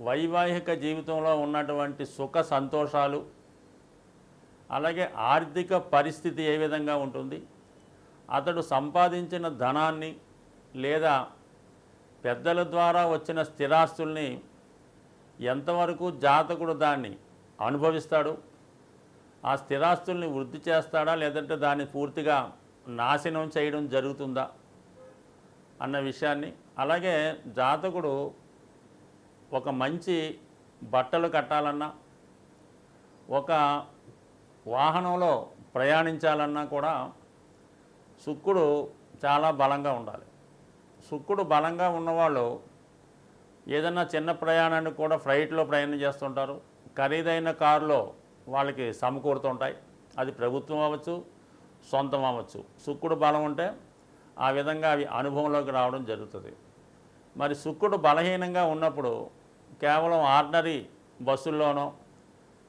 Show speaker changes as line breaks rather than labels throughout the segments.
వైవాహిక జీవితంలో ఉన్నటువంటి సుఖ సంతోషాలు అలాగే ఆర్థిక పరిస్థితి ఏ విధంగా ఉంటుంది అతడు సంపాదించిన ధనాన్ని లేదా పెద్దల ద్వారా వచ్చిన స్థిరాస్తుల్ని ఎంతవరకు జాతకుడు దాన్ని అనుభవిస్తాడు ఆ స్థిరాస్తుల్ని వృద్ధి చేస్తాడా లేదంటే దాన్ని పూర్తిగా నాశనం చేయడం జరుగుతుందా అన్న విషయాన్ని. అలాగే జాతకుడు ఒక మంచి బట్టలు కట్టాలన్నా ఒక వాహనంలో ప్రయాణించాలన్నా కూడా శుక్రుడు చాలా బలంగా ఉండాలి. శుక్రుడు బలంగా ఉన్నవాళ్ళు ఏదన్నా చిన్న ప్రయాణానికి కూడా ఫ్లైట్లో ప్రయాణం చేస్తుంటారు. ఖరీదైన కారులో వాళ్ళకి సమకూరుతుంటాయి. అది ప్రభుత్వం అవ్వచ్చు సొంతం అవ్వచ్చు. శుక్రుడు బలం ఉంటే ఆ విధంగా అవి అనుభవంలోకి రావడం జరుగుతుంది. మరి శుక్రుడు బలహీనంగా ఉన్నప్పుడు కేవలం ఆర్డినరీ బస్సుల్లోనో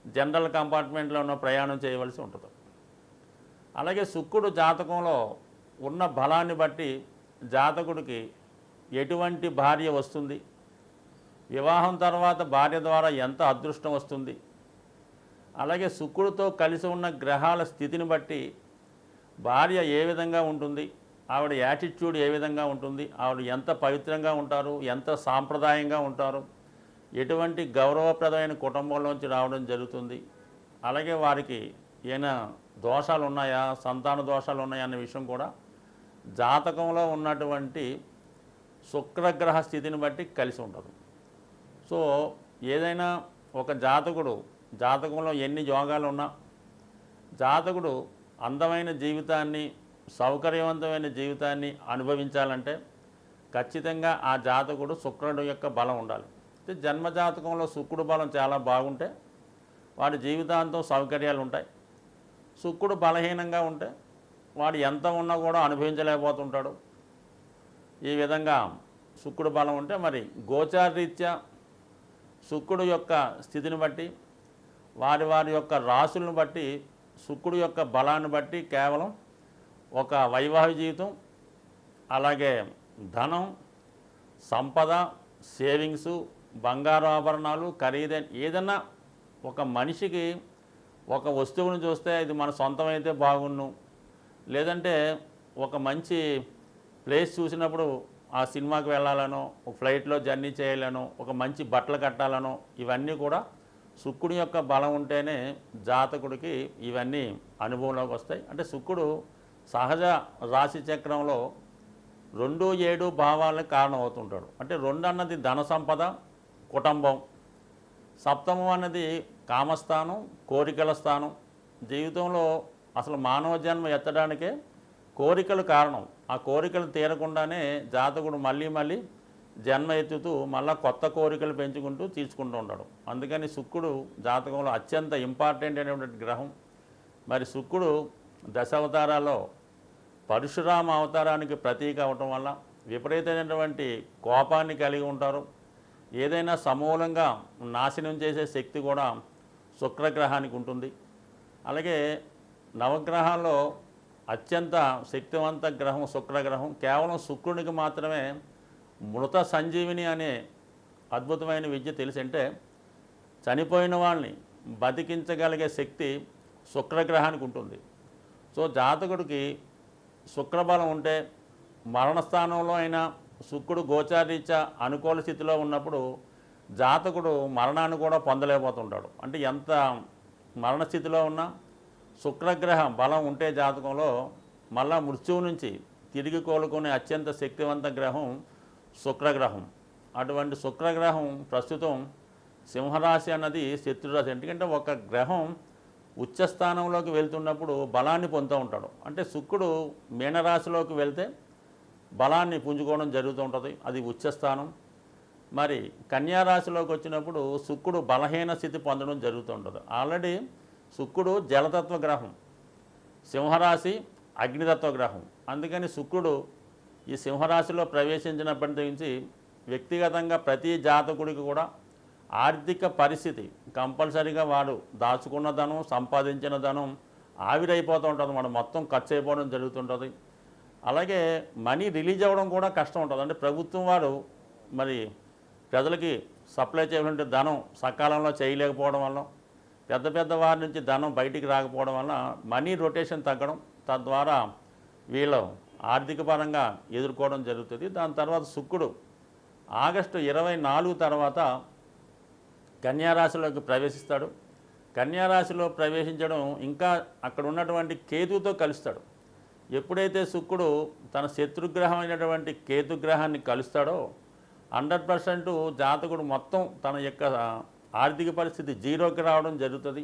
జనరల్ కంపార్ట్మెంట్లోనో ప్రయాణం చేయవలసి ఉంటుంది. అలాగే శుక్రుడు జాతకంలో ఉన్న బలాన్ని బట్టి జాతకుడికి ఎటువంటి భార్య వస్తుంది? వివాహం తర్వాత భార్య ద్వారా ఎంత అదృష్టం వస్తుంది? అలాగే శుక్రుడితో కలిసి ఉన్న గ్రహాల స్థితిని బట్టి భార్య ఏ విధంగా ఉంటుంది? ఆవిడ యాటిట్యూడ్ ఏ విధంగా ఉంటుంది? ఆవిడ ఎంత పవిత్రంగా ఉంటారు? ఎంత సాంప్రదాయంగా ఉంటారు? ఎటువంటి గౌరవప్రదమైన కుటుంబంలోంచి రావడం జరుగుతుంది. అలాగే వారికి ఏమైనా దోషాలు ఉన్నాయా సంతాన దోషాలు ఉన్నాయా అనే విషయం కూడా జాతకంలో ఉన్నటువంటి శుక్రగ్రహ స్థితిని బట్టి కలిసి ఉంటుంది సో ఏదైనా ఒక జాతకుడు జాతకంలో ఎన్ని యోగాలు ఉన్నా జాతకుడు అందమైన జీవితాన్ని సౌకర్యవంతమైన జీవితాన్ని అనుభవించాలంటే ఖచ్చితంగా ఆ జాతకుడు శుక్రుడు యొక్క బలం ఉండాలి. జన్మజాతకంలో శుక్రుడు బలం చాలా బాగుంటే వాడి జీవితాంతం సౌకర్యాలు ఉంటాయి. శుక్రుడు బలహీనంగా ఉంటే వాడు ఎంత ఉన్నా కూడా అనుభవించలేకపోతుంటాడు. ఈ విధంగా శుక్రుడు బలం ఉంటే మరి గోచారరీత్యా శుక్రుడు యొక్క స్థితిని బట్టి వారి వారి యొక్క రాశులను బట్టి శుక్రుడు యొక్క బలాన్ని బట్టి కేవలం ఒక వైవాహిక జీవితం అలాగే ధనం సంపద సేవింగ్స్ బంగారు ఆభరణాలు ఖరీదైన ఏదన్నా ఒక మనిషికి ఒక వస్తువును చూస్తే ఇది మన సొంతమైతే బాగుండు. లేదంటే ఒక మంచి ప్లేస్ చూసినప్పుడు ఆ సినిమాకి వెళ్ళాలనో ఒక ఫ్లైట్లో జర్నీ చేయాలనో ఒక మంచి బట్టలు కట్టాలనో ఇవన్నీ కూడా శుక్రుడి యొక్క బలం ఉంటేనే జాతకుడికి ఇవన్నీ అనుభవంలోకి వస్తాయి. అంటే శుక్రుడు సహజ రాశి చక్రంలో రెండు ఏడు భావాలకు కారణం అవుతుంటాడు అంటే రెండు అన్నది ధన సంపద కుటుంబం. సప్తమం అన్నది కామస్థానం కోరికల స్థానం. జీవితంలో అసలు మానవ జన్మ ఎత్తడానికే కోరికలు కారణం. ఆ కోరికలు తీరకుండానే జాతకుడు మళ్ళీ మళ్ళీ జన్మ ఎత్తుతూ మళ్ళీ కొత్త కోరికలు పెంచుకుంటూ తీర్చుకుంటూ ఉంటాడు అందుకని శుక్రుడు జాతకంలో అత్యంత ఇంపార్టెంట్ అయినటువంటి గ్రహం. మరి శుక్రుడు దశావతారాల్లో పరశురామ అవతారానికి ప్రతీక అవటం వల్ల విపరీతమైనటువంటి కోపాన్ని కలిగి ఉంటారు. ఏదైనా సమూలంగా నాశనం చేసే శక్తి కూడా శుక్రగ్రహానికి ఉంటుంది. అలాగే నవగ్రహాల్లో అత్యంత శక్తివంత గ్రహం శుక్రగ్రహం. కేవలం శుక్రునికి మాత్రమే మృత సంజీవిని అనే అద్భుతమైన విద్య తెలిసింటే చనిపోయిన వాళ్ళని బతికించగలిగే శక్తి శుక్రగ్రహానికి ఉంటుంది. సో జాతకుడికి శుక్రబలం ఉంటే మరణస్థానంలో అయినా శుక్రుడు గోచారీత్యా అనుకూల స్థితిలో ఉన్నప్పుడు జాతకుడు మరణాన్ని కూడా పొందలేకపోతుంటాడు. అంటే ఎంత మరణస్థితిలో ఉన్నా శుక్రగ్రహం బలం ఉంటే జాతకంలో మళ్ళా మృత్యువు నుంచి తిరిగి కోలుకునే అత్యంత శక్తివంత గ్రహం శుక్రగ్రహం. అటువంటి శుక్రగ్రహం ప్రస్తుతం సింహరాశి అన్నది శత్రురాశి. ఎందుకంటే ఒక గ్రహం ఉచ్చస్థానంలోకి వెళ్తున్నప్పుడు బలాన్ని పొందుతూ ఉంటాడు. అంటే శుక్రుడు మీనరాశిలోకి వెళ్తే బలాన్ని పుంజుకోవడం జరుగుతూ ఉంటుంది. అది ఉచ్చస్థానం. మరి కన్యారాశిలోకి వచ్చినప్పుడు శుక్రుడు బలహీన స్థితి పొందడం జరుగుతూ ఉంటుంది. ఆల్రెడీ శుక్రుడు జలతత్వ గ్రహం సింహరాశి అగ్నితత్వ గ్రహం. అందుకని శుక్రుడు ఈ సింహరాశిలో ప్రవేశించినప్పటి నుంచి వ్యక్తిగతంగా ప్రతి జాతకుడికి కూడా ఆర్థిక పరిస్థితి కంపల్సరీగా వాడు దాచుకున్న ధనం సంపాదించిన ధనం ఆవిరైపోతూ ఉంటుంది. మనం మొత్తం ఖర్చు అయిపోవడం జరుగుతుంటుంది అలాగే మనీ రిలీజ్ అవ్వడం కూడా కష్టం ఉంటుంది. అంటే ప్రభుత్వం వారు మరి ప్రజలకి సప్లై చేయాలంటే ధనం సకాలంలో చేయలేకపోవడం వల్ల పెద్ద పెద్ద వారి నుంచి ధనం బయటికి రాకపోవడం వల్ల మనీ రొటేషన్ తగ్గడం తద్వారా వీళ్ళు ఆర్థిక పరంగా ఎదుర్కోవడం జరుగుతుంది. దాని తర్వాత శుక్రుడు ఆగస్టు ఇరవై నాలుగు తర్వాత కన్యారాశిలోకి ప్రవేశిస్తాడు. కన్యారాశిలో ప్రవేశించడం ఇంకా అక్కడ ఉన్నటువంటి కేతుతో కలుస్తాడు. ఎప్పుడైతే శుక్రుడు తన శత్రుగ్రహం అయినటువంటి కేతుగ్రహాన్ని కలుస్తాడో హండ్రెడ్ పర్సెంట్ జాతకుడు మొత్తం తన యొక్క ఆర్థిక పరిస్థితి జీరోకి రావడం జరుగుతుంది.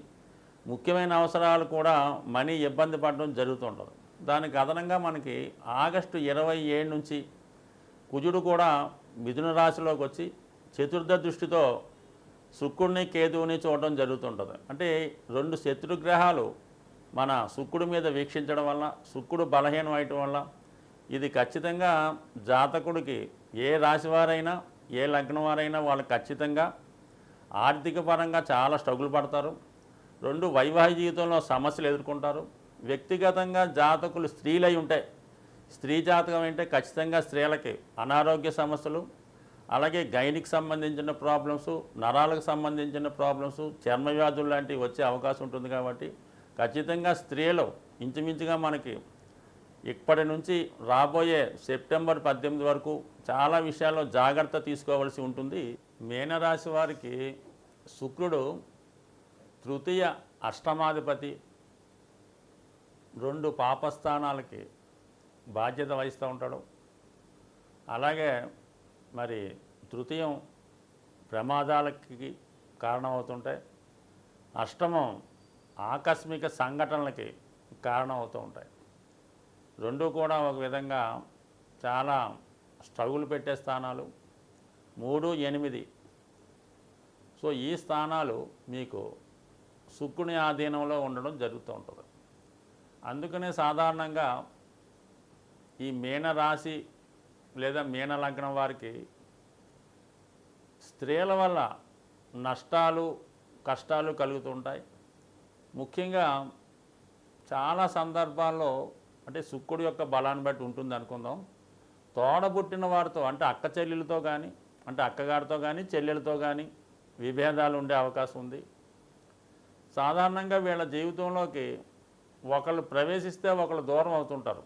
ముఖ్యమైన అవసరాలు కూడా మనీ ఇబ్బంది పడడం జరుగుతుంటుంది. దానికి అదనంగా మనకి ఆగస్టు ఇరవై ఏడు నుంచి కుజుడు కూడా మిథున రాశిలోకి వచ్చి చతుర్థ దృష్టితో శుక్రుడిని కేతువుని చూడడం జరుగుతుంటుంది. అంటే రెండు శత్రుగ్రహాలు మన శుక్రుడి మీద వీక్షించడం వల్ల శుక్రుడు బలహీనం అయ్యటం వల్ల ఇది ఖచ్చితంగా జాతకుడికి ఏ రాశి వారైనా ఏ లగ్నం వారైనా వాళ్ళు ఖచ్చితంగా ఆర్థిక పరంగా చాలా స్ట్రగుల్ పడతారు. రెండు వైవాహిక జీవితంలో సమస్యలు ఎదుర్కొంటారు. వ్యక్తిగతంగా జాతకులు స్త్రీలై ఉంటాయి స్త్రీ జాతకం అంటే ఖచ్చితంగా స్త్రీలకి అనారోగ్య సమస్యలు అలాగే గైనికి సంబంధించిన ప్రాబ్లమ్స్ నరాలకు సంబంధించిన ప్రాబ్లమ్స్ చర్మ వ్యాధులు లాంటివి వచ్చే అవకాశం ఉంటుంది కాబట్టి ఖచ్చితంగా స్త్రీలు ఇంచుమించుగా మనకి ఇప్పటి నుంచి రాబోయే సెప్టెంబర్ పద్దెనిమిది వరకు చాలా విషయాల్లో జాగ్రత్త తీసుకోవాల్సి ఉంటుంది. మీనరాశి వారికి శుక్రుడు తృతీయ అష్టమాధిపతి రెండు పాపస్థానాలకి బాధ్యత వహిస్తూ ఉంటాడు. అలాగే మరి తృతీయం ప్రమాదాలకి కారణమవుతుంటాయి. అష్టమం ఆకస్మిక సంఘటనలకి కారణమవుతూ ఉంటాయి. రెండు కూడా ఒక విధంగా చాలా స్ట్రగుల్ పెట్టే స్థానాలు. మూడు ఎనిమిది. సో ఈ స్థానాలు మీకు శుక్రుని ఆధీనంలో ఉండడం జరుగుతూ ఉంటుంది. అందుకనే సాధారణంగా ఈ మీన రాశి లేదా మీన లగ్నం వారికి స్త్రీల వల్ల నష్టాలు కష్టాలు కలుగుతుంటాయి ముఖ్యంగా చాలా సందర్భాల్లో అంటే శుక్రుడు యొక్క బలాన్ని బట్టి ఉంటుంది అనుకుందాం. తోడబుట్టిన వారితో అంటే అక్క చెల్లెలతో కానీ అంటే అక్కగారితో కానీ చెల్లెలతో కానీ విభేదాలు ఉండే అవకాశం ఉంది. సాధారణంగా వీళ్ళ జీవితంలోకి ఒకళ్ళు ప్రవేశిస్తే ఒకళ్ళు దూరం అవుతుంటారు.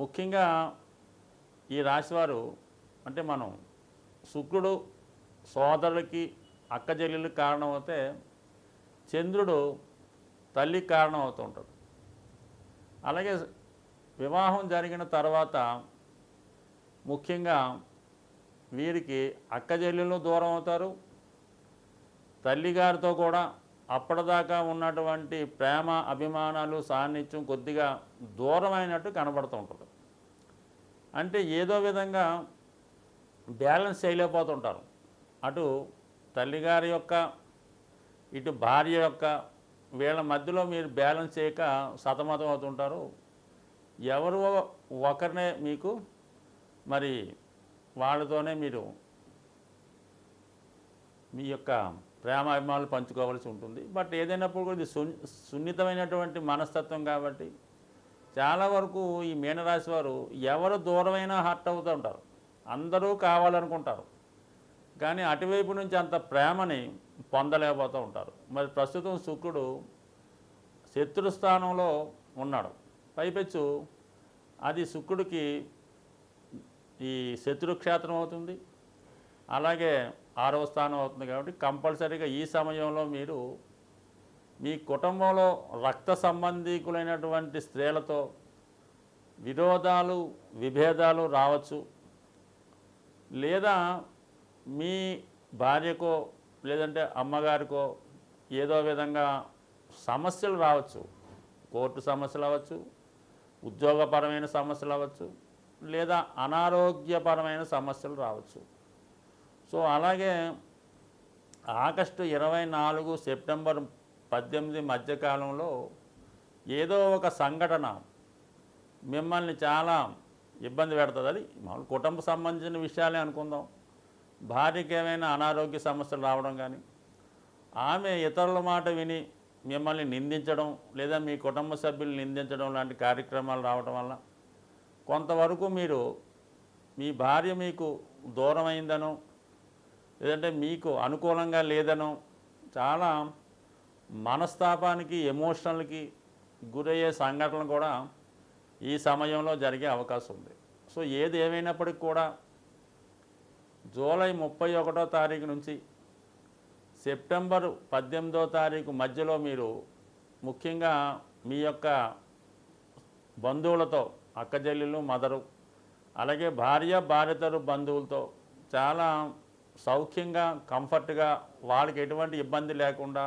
ముఖ్యంగా ఈ రాశివారు అంటే మనం శుక్రుడు సోదరులకి అక్క చెల్లెలకి అయితే చంద్రుడు తల్లికి కారణం అవుతూ ఉంటాడు. అలాగే వివాహం జరిగిన తర్వాత ముఖ్యంగా వీరికి అక్క చెల్లెళ్ళు దూరం అవుతారు తల్లిగారితో కూడా అప్పటిదాకా ఉన్నటువంటి ప్రేమ అభిమానాలు సాన్నిధ్యం కొద్దిగా దూరమైనట్టు కనబడుతూ ఉంటుంది. అంటే ఏదో విధంగా బ్యాలెన్స్ చేయలేకపోతుంటారు అటు తల్లిగారి యొక్క ఇటు భార్య యొక్క వీళ్ళ మధ్యలో మీరు బ్యాలెన్స్ చేయక సతమతం అవుతుంటారు. ఎవరో ఒకరినే మీకు మరి వాళ్ళతోనే మీరు మీ యొక్క ప్రేమాభిమానులు పంచుకోవాల్సి ఉంటుంది. బట్ ఏదైనప్పుడు కూడా ఇది సున్ సున్నితమైనటువంటి మనస్తత్వం కాబట్టి చాలా వరకు ఈ మీనరాశి వారు ఎవరు దూరమైనా హర్ట్ అవుతూ ఉంటారు. అందరూ కావాలనుకుంటారు. కానీ అటువైపు నుంచి అంత ప్రేమని పొందలేకపోతూ ఉంటారు. మరి ప్రస్తుతం శుక్రుడు శత్రు స్థానంలో ఉన్నాడు. పైపెచ్చు అది శుక్రుడికి ఈ శత్రుక్షేత్రం అవుతుంది. అలాగే ఆరవ స్థానం అవుతుంది కాబట్టి కంపల్సరీగా ఈ సమయంలో మీరు మీ కుటుంబంలో రక్త సంబంధీకులైనటువంటి స్త్రీలతో విరోధాలు విభేదాలు రావచ్చు. లేదా మీ భార్యకో లేదంటే అమ్మగారికో ఏదో విధంగా సమస్యలు రావచ్చు. కోర్టు సమస్యలు అవ్వచ్చు ఉద్యోగపరమైన సమస్యలు అవ్వచ్చు లేదా అనారోగ్యపరమైన సమస్యలు రావచ్చు. సో అలాగే ఆగస్టు ఇరవై నాలుగు సెప్టెంబర్ పద్దెనిమిది మధ్యకాలంలో ఏదో ఒక సంఘటన మిమ్మల్ని చాలా ఇబ్బంది పెడుతుంది. అది మామూలు కుటుంబ సంబంధించిన విషయాలే అనుకుందాం. భార్యకి ఏమైనా అనారోగ్య సమస్యలు రావడం కానీ ఆమె ఇతరుల మాట విని మిమ్మల్ని నిందించడం లేదా మీ కుటుంబ సభ్యులు నిందించడం లాంటి కార్యక్రమాలు రావడం వల్ల కొంతవరకు మీరు మీ భార్య మీకు దూరమైందనో లేదంటే మీకు అనుకూలంగా లేదనో చాలా మనస్తాపానికి ఎమోషనల్కి గురయ్యే సంఘటనలు కూడా ఈ సమయంలో జరిగే అవకాశం ఉంది. సో ఏది ఏమైనప్పటికీ కూడా జూలై ముప్పై ఒకటో తారీఖు నుంచి సెప్టెంబర్ పద్దెనిమిదో తారీఖు మధ్యలో మీరు ముఖ్యంగా మీ యొక్క బంధువులతో అక్కజల్లులు మదరు అలాగే భార్య భార్యతరు బంధువులతో చాలా సౌఖ్యంగా కంఫర్ట్గా వాళ్ళకి ఎటువంటి ఇబ్బంది లేకుండా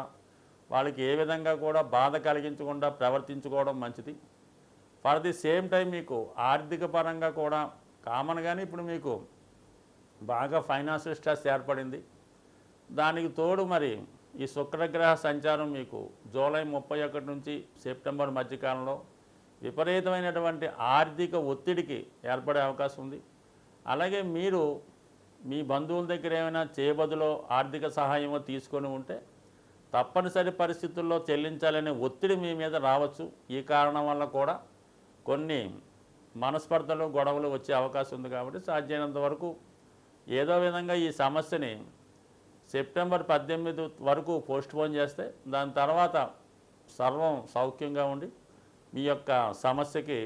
వాళ్ళకి ఏ విధంగా కూడా బాధ కలిగించకుండా ప్రవర్తించుకోవడం మంచిది. ఫర్ ది సేమ్ టైం మీకు ఆర్థిక పరంగా కూడా కామన్గానే ఇప్పుడు మీకు బాగా ఫైనాన్షియల్ స్ట్రెస్ ఏర్పడింది. దానికి తోడు మరి ఈ శుక్రగ్రహ సంచారం మీకు జూలై ముప్పై ఒకటి నుంచి సెప్టెంబర్ మధ్యకాలంలో విపరీతమైనటువంటి ఆర్థిక ఒత్తిడికి ఏర్పడే అవకాశం ఉంది. అలాగే మీరు మీ బంధువుల దగ్గర ఏమైనా చేబదులో ఆర్థిక సహాయమో తీసుకొని ఉంటే తప్పనిసరి పరిస్థితుల్లో చెల్లించాలనే ఒత్తిడి మీ మీద రావచ్చు. ఈ కారణం వల్ల కూడా కొన్ని మనస్పర్ధలు గొడవలు వచ్చే అవకాశం ఉంది కాబట్టి సాధ్యమైనంత వరకు ఏదో విధంగా ఈ సమస్యని సెప్టెంబర్ పద్దెనిమిది వరకు పోస్ట్పోన్ చేస్తే దాని తర్వాత సర్వం సౌఖ్యంగా ఉండి మీ యొక్క సమస్యకి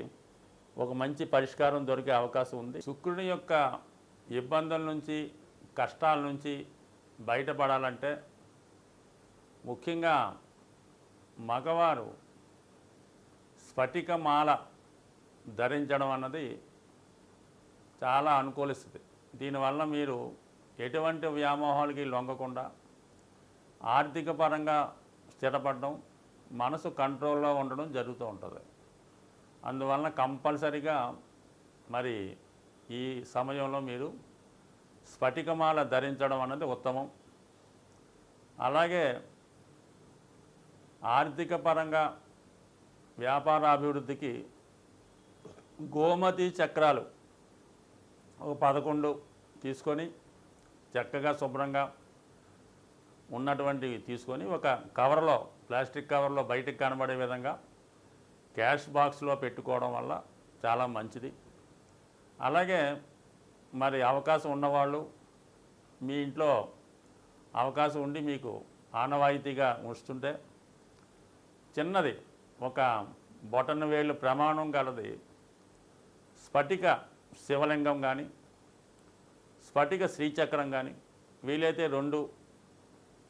ఒక మంచి పరిష్కారం దొరికే అవకాశం ఉంది. శుక్రుని యొక్క ఇబ్బందుల నుంచి కష్టాల నుంచి బయటపడాలంటే ముఖ్యంగా మగవారు స్ఫటికమాల ధరించడం అన్నది చాలా అనుకూలిస్తుంది. దీనివల్ల మీరు ఎటువంటి వ్యామోహాలకి లొంగకుండా ఆర్థిక పరంగా స్థిరపడడం మనసు కంట్రోల్లో ఉండడం జరుగుతూ ఉంటుంది. అందువలన కంపల్సరిగా మరి ఈ సమయంలో మీరు స్ఫటికమాల ధరించడం అన్నది ఉత్తమం. అలాగే ఆర్థిక పరంగా వ్యాపార అభివృద్ధికి గోమతి చక్రాలు ఒక పదకొండు తీసుకొని చక్కగా శుభ్రంగా ఉన్నటువంటివి తీసుకొని ఒక కవర్లో ప్లాస్టిక్ కవర్లో బయటకు కనబడే విధంగా క్యాష్ బాక్స్లో పెట్టుకోవడం వల్ల చాలా మంచిది. అలాగే మరి అవకాశం ఉన్నవాళ్ళు మీ ఇంట్లో అవకాశం ఉండి మీకు ఆనవాయితీగా ఉంచుతుంటే చిన్నది ఒక బొటన వేలు ప్రమాణం గలది స్ఫటిక శివలింగం కానీ స్ఫటిక శ్రీచక్రం కానీ వీలైతే రెండు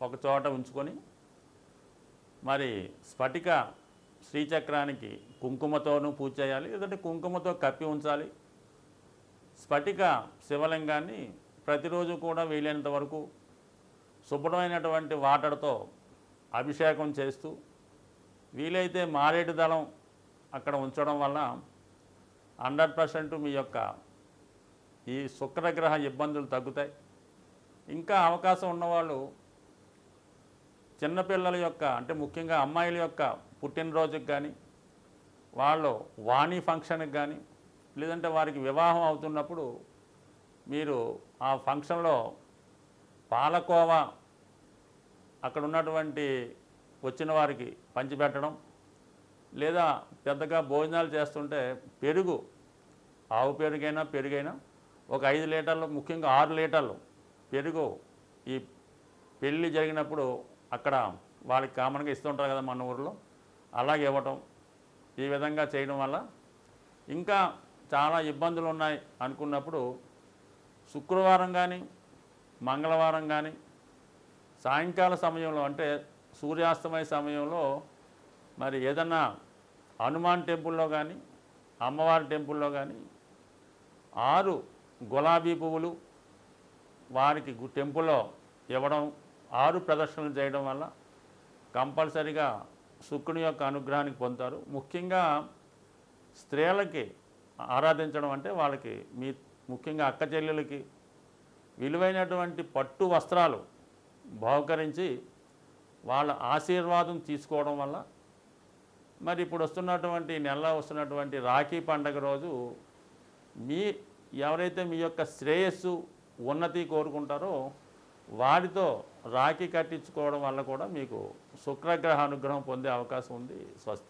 ఒక చోట ఉంచుకొని మరి స్ఫటిక శ్రీచక్రానికి కుంకుమతోనూ పూజ చేయాలి లేదంటే కుంకుమతో కప్పి ఉంచాలి. స్ఫటిక శివలింగాన్ని ప్రతిరోజు కూడా వీలైనంత వరకు శుభ్రమైనటువంటి వాటర్తో అభిషేకం చేస్తూ వీలైతే మారేడు దళం అక్కడ ఉంచడం వల్ల హండ్రెడ్ పర్సెంట్ మీ యొక్క ఈ శుక్రగ్రహ ఇబ్బందులు తగ్గుతాయి. ఇంకా అవకాశం ఉన్నవాళ్ళు చిన్నపిల్లల యొక్క అంటే ముఖ్యంగా అమ్మాయిల యొక్క పుట్టినరోజుకి కానీ వాళ్ళు వాణి ఫంక్షన్కి కానీ లేదంటే వారికి వివాహం అవుతున్నప్పుడు మీరు ఆ ఫంక్షన్లో పాలకోవా అక్కడ ఉన్నటువంటి వచ్చిన వారికి పంచిపెట్టడం లేదా పెద్దగా భోజనాలు చేస్తుంటే పెరుగు ఆవు పెరుగైనా పెరుగైనా ఒక ఐదు లీటర్లు ముఖ్యంగా ఆరు లీటర్లు పెరుగు ఈ పెళ్ళి జరిగినప్పుడు అక్కడ వాళ్ళకి కామన్గా ఇస్తుంటారు కదా మన ఊరిలో అలాగే ఇవ్వటం ఈ విధంగా చేయడం వల్ల ఇంకా చాలా ఇబ్బందులు ఉన్నాయి అనుకున్నప్పుడు శుక్రవారం కానీ మంగళవారం కానీ సాయంకాల సమయంలో అంటే సూర్యాస్తమయ సమయంలో మరి ఏదన్నా హనుమాన్ టెంపుల్లో కానీ అమ్మవారి టెంపుల్లో కానీ ఆరు గులాబీ పువ్వులు వారికి టెంపుల్లో ఇవ్వడం ఆరు ప్రదర్శనలు చేయడం వల్ల కంపల్సరిగా శుక్రుని యొక్క అనుగ్రహానికి పొందుతారు. ముఖ్యంగా స్త్రీలకి ఆరాధించడం అంటే వాళ్ళకి మీ ముఖ్యంగా అక్క చెల్లెలకి విలువైనటువంటి పట్టు వస్త్రాలు బహుకరించి వాళ్ళ ఆశీర్వాదం తీసుకోవడం వల్ల మరి ఇప్పుడు వస్తున్నటువంటి నెల వస్తున్నటువంటి రాఖీ పండగ రోజు మీ ఎవరైతే మీ యొక్క శ్రేయస్సు ఉన్నతి కోరుకుంటారో వారితో రాఖీ కట్టించుకోవడం వల్ల కూడా మీకు శుక్రగ్రహ అనుగ్రహం పొందే అవకాశం ఉంది స్వస్తి